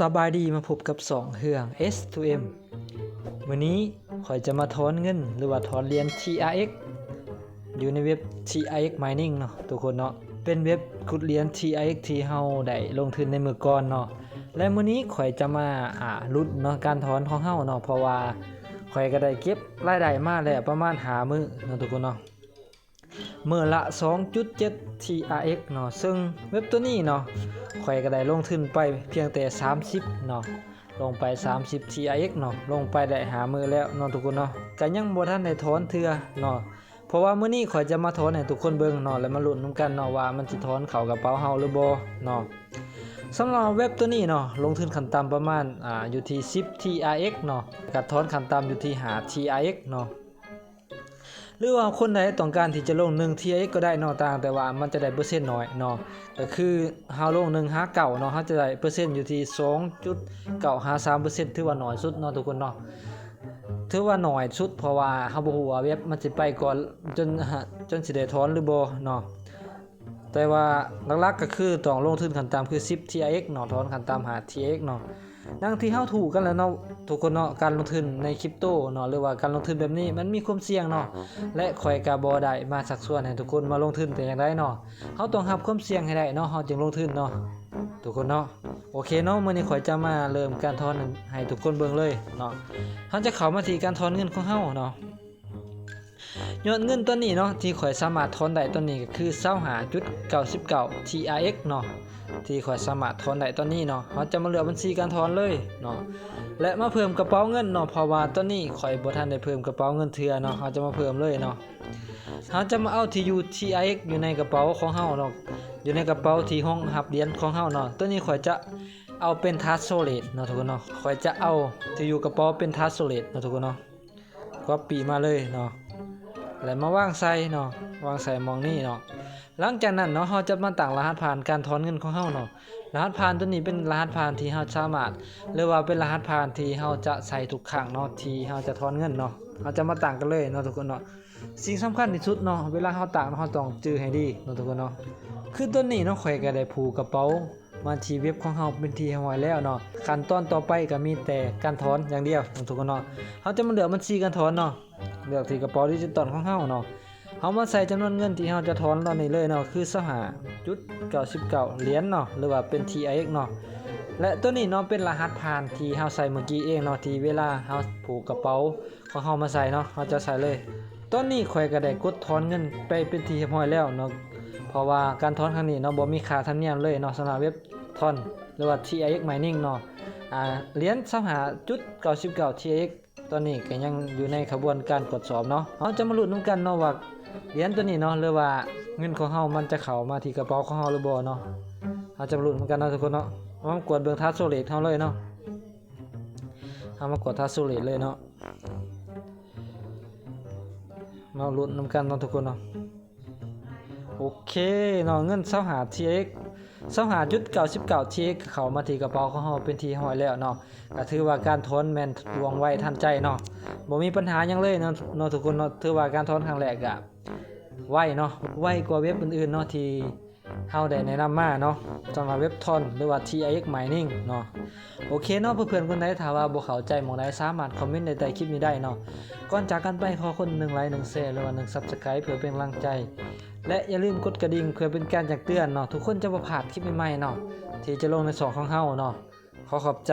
สบายดีมาพบกับสองเครื่อง S2M วันนี้ข่อยจะมาถอนเงินหรือว่าถอนเหรียญ TRX อยู่ในเว็บ TRX Mining เนาะทุกคนเนาะเป็นเว็บขุดเหรียญ TRX ที่เฮาได้ลงทุนในมือก่อนเนาะและมื้อนี้ข่อยจะมาอ่าลุ้นเนาะการถอนของเฮาเนาะเพราะว่าข่อยก็ได้เก็บรายได้มาแล้วประมาณ5มื้อเนาะทุกคนเนาะ เมื่อละ 2.7 TRX เนาะซึ่งเว็บตัวนี้เนาะข่อยก็ได้ลงทุนไปเพียงแต่ 30เนาะลงไป 30 TRX เนาะลงไปได้หามือแล้วเนาะทุกคนเนาะก็ยังบ่ทันได้ถอนเทื่อเนาะเพราะว่ามื้อนี้ข่อยจะมาถอนให้ทุกคนเบิ่งเนาะแล้วมาลุ้นนํกันเนาะว่ามันสิถอนเข้ากระเป๋าเฮาหรือบ่เนาะสำหรับเว็บตัวนี้เนาะลงทุนขั้นต่ำประมาณอ่าอยู่ที่ 10 TRX เนาะกับถอนขั้นต่ำอยู่ที่5 TRX เนาะ หรือว่าคนใดต้องการที่จะลง1 TX ก็ได้เนาะต่าง แต่ว่ามันจะได้เปอร์เซ็นต์น้อยเนาะก็คือเฮาลง1 5เก่าเนาะเฮาจะได้เปอร์เซ็นต์อยู่ที่2.953%ถือว่าน้อยสุดเนาะทุกคนเนาะถือว่าน้อยสุดเพราะว่าเฮาบ่ฮู้ว่าเว็บมันสิไปก่อนจนจนสิได้ถอนหรือบ่เนาะแต่ว่าหลักๆก็คือต้องลงทุนขั้นต่ำคือ 10 TX เนาะถอนขั้นต่ำ5 TX เนาะ ดังที่เฮาถูกกันแล้วเนาะทุกคนเนาะการลงทุนในคริปโตเนาะหรือว่าการลงทุนแบบนี้มันมีความเสี่ยงเนาะและข่อยก็บ่ได้มาสักส่วนให้ทุกคนมาลงทุนแต่อย่างใดเนาะเฮาต้องรับความเสี่ยงให้ได้เนาะเฮาจึงลงทุนเนาะทุกคนเนาะโอเคเนาะมื้อนี้ข่อยจะมาเริ่มการถอนให้ทุกคนเบิ่งเลยเนาะเฮาจะเข้ามาที่การถอนเงินของเฮาเนาะ ยอดเงินตัวนี้เนาะที่ข่อยสามารถถอนได้ตัวนี้ก็คือ25.99 TRX เนาะที่ข่อยสามารถถอนได้ตอนนี้เนาะเราจะมาเหลือบัญชีการถอนเลยเนาะและมาเพิ่มกระเป๋าเงินเนาะเพราะว่าตอนนี้ข่อยบ่ทันได้เพิ่มกระเป๋าเงินเทื่อเนาะเราจะมาเพิ่มเลยเนาะเราจะมาเอาที่อยู่ TIX อยู่ในกระเป๋าของเฮาเนาะอยู่ในกระเป๋าที่ห้องหับเหรียญของเฮาเนาะตัวนี้ข่อยจะเอาเป็นทัสโซเลตเนาะทุกคนเนาะข่อยจะเอาที่อยู่กระเป๋าเป็นทัสโซเลตเนาะทุกคนเนาะก็ปีมาเลยเนาะ แล้วมาวางใส่เนาะวางใส่มองนี่เนาะหลังจากนั้นเนาะเราจะมาตั้งรหัสผ่านการถอนเงินของเฮาเนาะรหัสผ่านตัวนี้เป็นรหัสผ่านที่เฮาสามารถหรือว่าเป็นรหัสผ่านที่เฮาจะใส่ทุกครั้งเนาะที่เฮาจะถอนเงินเนาะเราจะมาตั้งกันเลยเนาะทุกคนเนาะสิ่งสำคัญที่สุดเนาะเวลาเฮาตั้งเฮาต้องจื้อให้ดีเนาะทุกคนเนาะคือตัวนี้เนาะข่อยก็ได้ผูกกระเป๋า มาที่เว็บของเฮาเป็นทีห้อยแล้วเนาะขั้นตอนต่อไปก็มีแต่การถอนอย่างเดียวเนาะทุกคนเนาะเฮาจะมาเลือกบัญชีการถอนเนาะเลือกที่กระเป๋าดิจิตอลของเฮาเนาะเฮามาใส่จำนวนเงินที่เฮาจะถอนตอนนี้เลยเนาะคือ25.99เหรียญเนาะหรือว่าเป็น TIX เนาะและตัวนี้เนาะเป็นรหัสผ่านที่เฮาใส่เมื่อกี้เองเนาะที่เวลาเฮาผูกกระเป๋าของเฮามาใส่เนาะเฮาจะใส่เลยตอนนี้ข่อยก็ได้กดถอนเงินไปเป็นที่เรียบร้อยแล้วเนาะ เพราะว่าการถอนครั้งนี้เนาะบ่มีค่าธรรมเนียมเลยเนาะสำหรับเว็บถอนหรือว่า TIX mining เนาะอ่าเหรียญ25.99 TIX ตอนนี้ก็ยังอยู่ในขบวนการกดสอบเนาะเฮาจะมาลุ้นนำกันเนาะว่าเหรียญตัวนี้เนาะหรือว่าเงินของเฮามันจะเข้ามาที่กระเป๋าของเฮาหรือบ่เนาะเฮาจะมาลุ้นเหมือนกันเนาะทุกคนเนาะเอากดเบิ่งทัสโซเลตเฮาเลยเนาะเอามากดทัสโซเลตเลยเนาะมาลุ้นนำกันเนาะทุกคนเนาะ โอเคเนาะเงิน25 TX 25.99 TX เข้ามาที่กระเป๋าของเฮาเป็นทีห้อยแล้วเนาะก็ถือว่าการถอนแมนดวงไวทันใจเนาะบ่มีปัญหายังเลยเนาะเนาะทุกคนเนาะถือว่าการถอนครั้งแรกอะไวเนาะไวกว่าเว็บอื่นๆเนาะที่เฮาได้แนะนำมาเนาะสำหรับเว็บทอนหรือว่า TIX mining เนาะโอเคเนาะเพื่อนๆคนใดถ้าว่าบ่เข้าใจหมองใดสามารถคอมเมนต์ในใต้คลิปนี้ได้เนาะก่อนจากกันไปขอคน1ไลค์1แชร์หรือว่า1 Subscribe เพื่อเป็นกำลังใจ และอย่าลืมกดกระดิ่งเพื่อเป็นการแจ้งเตือนเนาะทุกคนจะประพลาดคลิปใหม่ๆเนาะที่จะลงในสองของเฮาเนาะขอขอบใจ